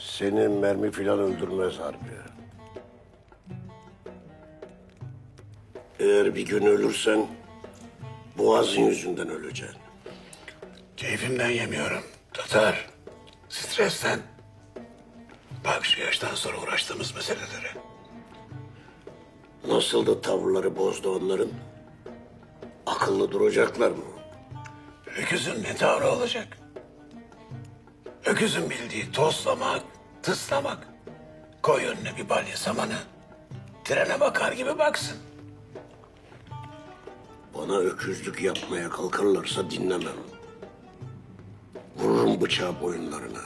Seni mermi filan öldürmez harbi. Eğer bir gün ölürsen boğazın yüzünden öleceksin. Keyfimden yemiyorum. Tatar. Stresten. Bak şu yaştan sonra uğraştığımız meselelere. Nasıl da tavırları bozdu onların? Akıllı duracaklar mı? Öküzün ne tavrı olacak? Öküzün bildiği tozlamak, tıslamak. Koy önüne bir balya samanı. Trene bakar gibi baksın. Bana öküzlük yapmaya kalkarlarsa dinlemem. Vururum bıçağı boyunlarına.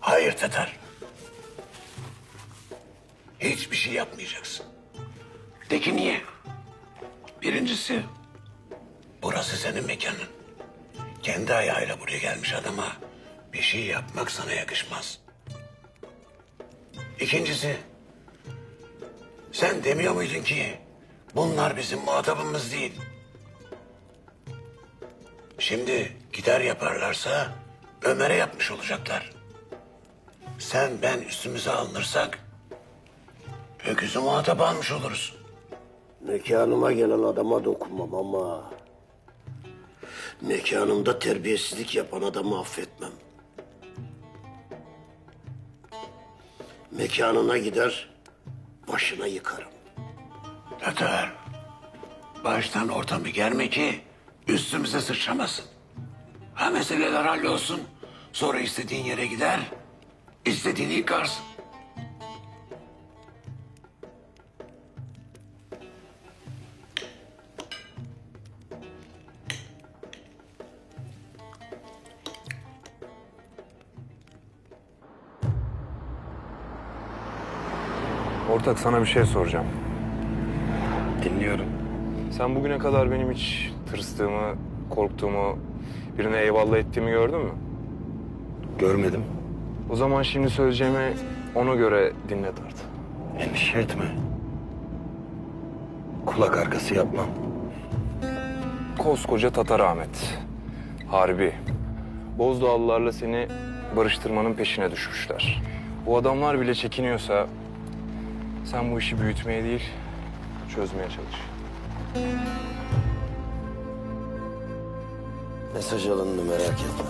Hayır Tatar. Hiçbir şey yapmayacaksın. De ki niye? Birincisi, burası senin mekanın. Kendi ayağıyla buraya gelmiş adama bir şey yapmak sana yakışmaz. İkincisi, sen demiyor muydun ki bunlar bizim muhatabımız değil? Şimdi gider yaparlarsa Ömer'e yapmış olacaklar. Sen ben üstümüze alınırsak öküzü muhatap almış oluruz. Mekanıma gelen adama dokunmam ama... ...mekanımda terbiyesizlik yapan adamı affetmem. Mekanına gider, başına yıkarım. Öter. Baştan ortamı germe ki üstümüze sıçramasın. Ha meseleler hallolsun. Sonra istediğin yere gider, istediğini yıkarsın. Ortak sana bir şey soracağım. Dinliyorum. Sen bugüne kadar benim hiç tırstığımı, korktuğumu, birine eyvallah ettiğimi gördün mü? Görmedim. O zaman şimdi söyleyeceğimi ona göre dinle Tart. Endişe etme. Kulak arkası yapmam. Koskoca Tatar Ahmet. Harbi. Bozdağlılarla seni barıştırmanın peşine düşmüşler. Bu adamlar bile çekiniyorsa sen bu işi büyütmeye değil, çözmeye çalış. Mesaj alındı merak etme.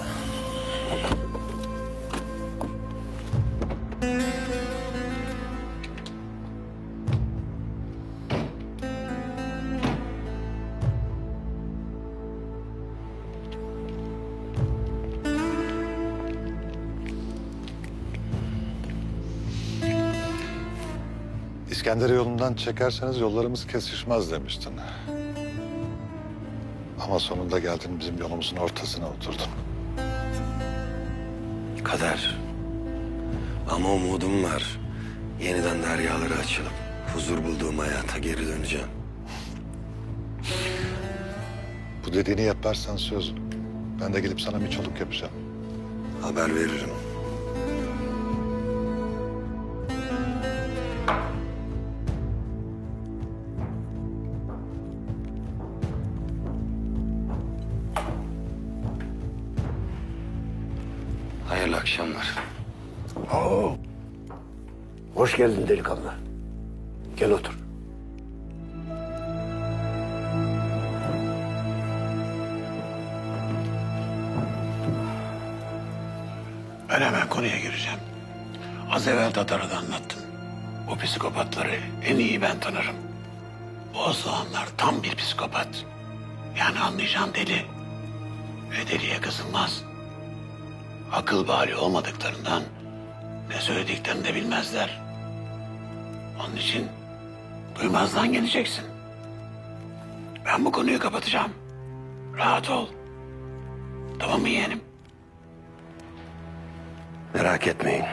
İskender yolundan çekerseniz yollarımız kesişmez demiştin. Ama sonunda geldin bizim yolumuzun ortasına oturdun. Kader. Ama umudum var. Yeniden deryaları açılıp huzur bulduğum hayata geri döneceğim. Bu dediğini yaparsan söz. Ben de gelip sana miçoluk yapacağım. Haber veririm. Hayırlı akşamlar. Oo. Hoş geldin delikanlı. Gel otur. Ben hemen konuya gireceğim. Az evvel Tatar'a da anlattım. O psikopatları en iyi ben tanırım. Bozdoğanlar tam bir psikopat. Yani anlayacağın deli. Ve deliye kızılmaz. Akıl bali olmadıklarından ne söylediklerini de bilmezler. Onun için duymazdan geleceksin. Ben bu konuyu kapatacağım. Rahat ol. Tamam mı yeğenim? Merak etmeyin.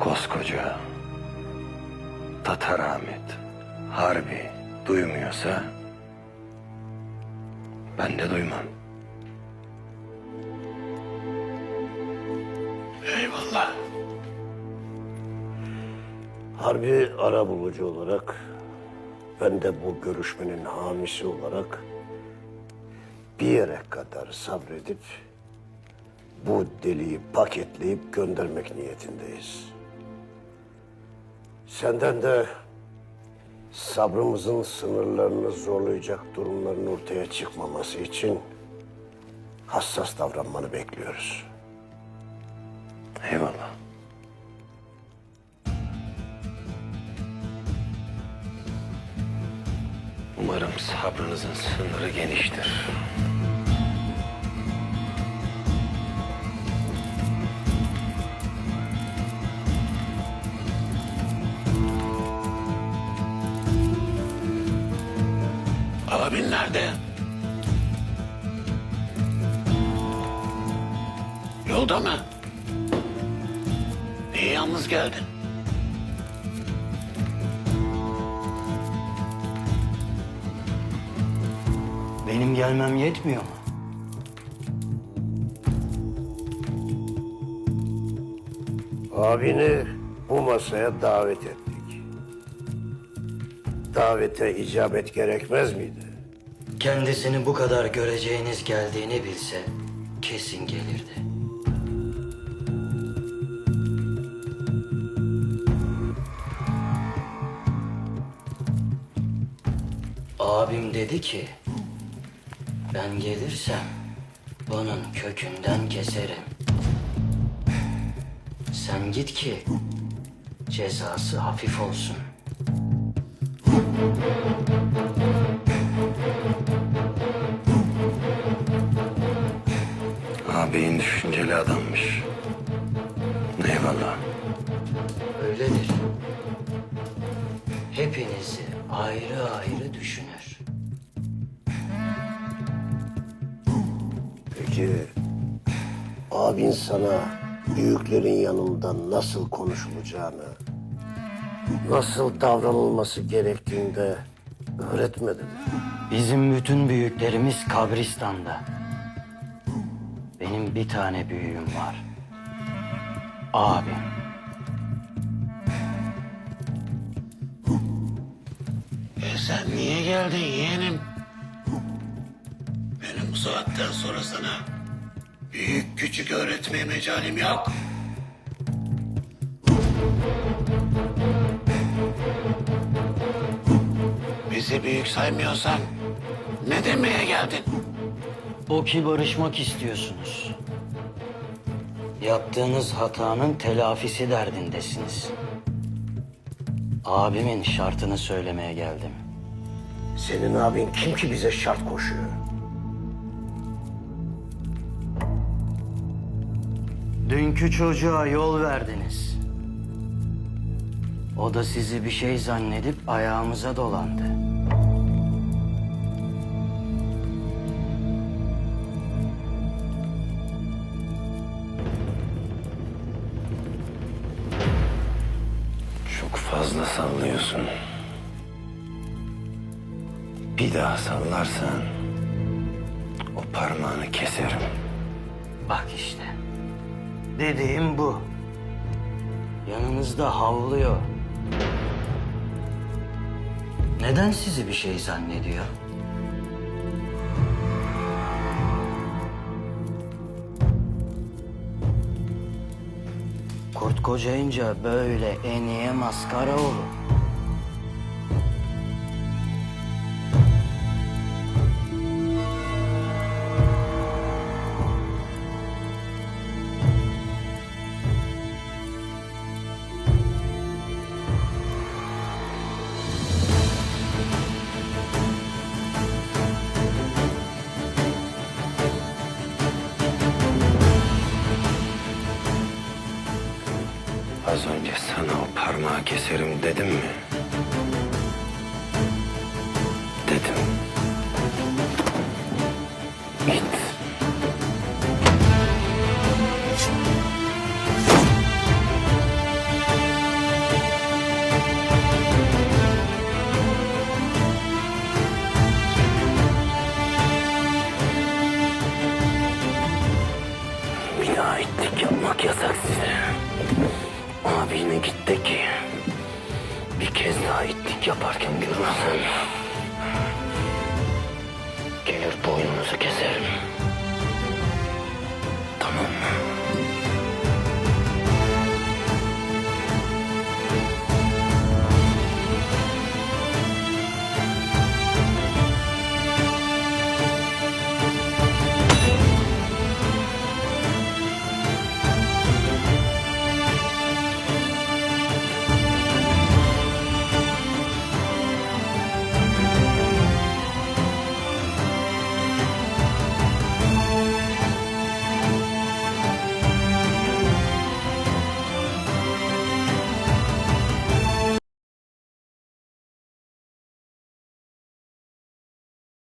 Koskoca Tatar Ahmet Harbi duymuyorsa ben de duymam. Eyvallah. Harbi ara bulucu olarak ben de bu görüşmenin hamisi olarak bir yere kadar sabredip bu deliği paketleyip göndermek niyetindeyiz. Senden de sabrımızın sınırlarını zorlayacak durumların ortaya çıkmaması için hassas davranmanı bekliyoruz. Eyvallah. Umarım sabrınızın sınırı geniştir. Abin nerede? Yolda mı? Niye yalnız geldin? Benim gelmem yetmiyor mu? Abini bu masaya davet ettik. Davete icabet gerekmez miydi? Kendisini bu kadar göreceğiniz geldiğini bilse kesin gelirdi. Abim dedi ki ben gelirsem bunun kökünden keserim. Sen git ki cezası hafif olsun. Ağabeyin düşünceli adammış. Eyvallah. Öyledir. Hepinizi ayrı ayrı Peki abin sana büyüklerin yanında nasıl konuşulacağını, nasıl davranılması gerektiğini de öğretmedi? Bizim bütün büyüklerimiz kabristanda. Benim bir tane büyüğüm var. Abim. E sen niye geldin yeğenim? Saatten sonra sana büyük küçük öğretmeye mecalim yok. Bizi büyük saymıyorsan ne demeye geldin? O ki barışmak istiyorsunuz. Yaptığınız hatanın telafisi derdindesiniz. Abimin şartını söylemeye geldim. Senin abin kim ki bize şart koşuyor? Dünkü çocuğa yol verdiniz. O da sizi bir şey zannedip ayağımıza dolandı. Çok fazla sallıyorsun. Bir daha sallarsan o parmağını keserim. Bak işte. Dediğim bu. Yanınızda havlıyor. Neden sizi bir şey zannediyor? Kurt kocayınca böyle eniye maskara olur. Az önce sana o parmağı keserim dedim mi? Abine git de ki bir kez daha itlik yaparken görürsen gelir boynunuzu keserim.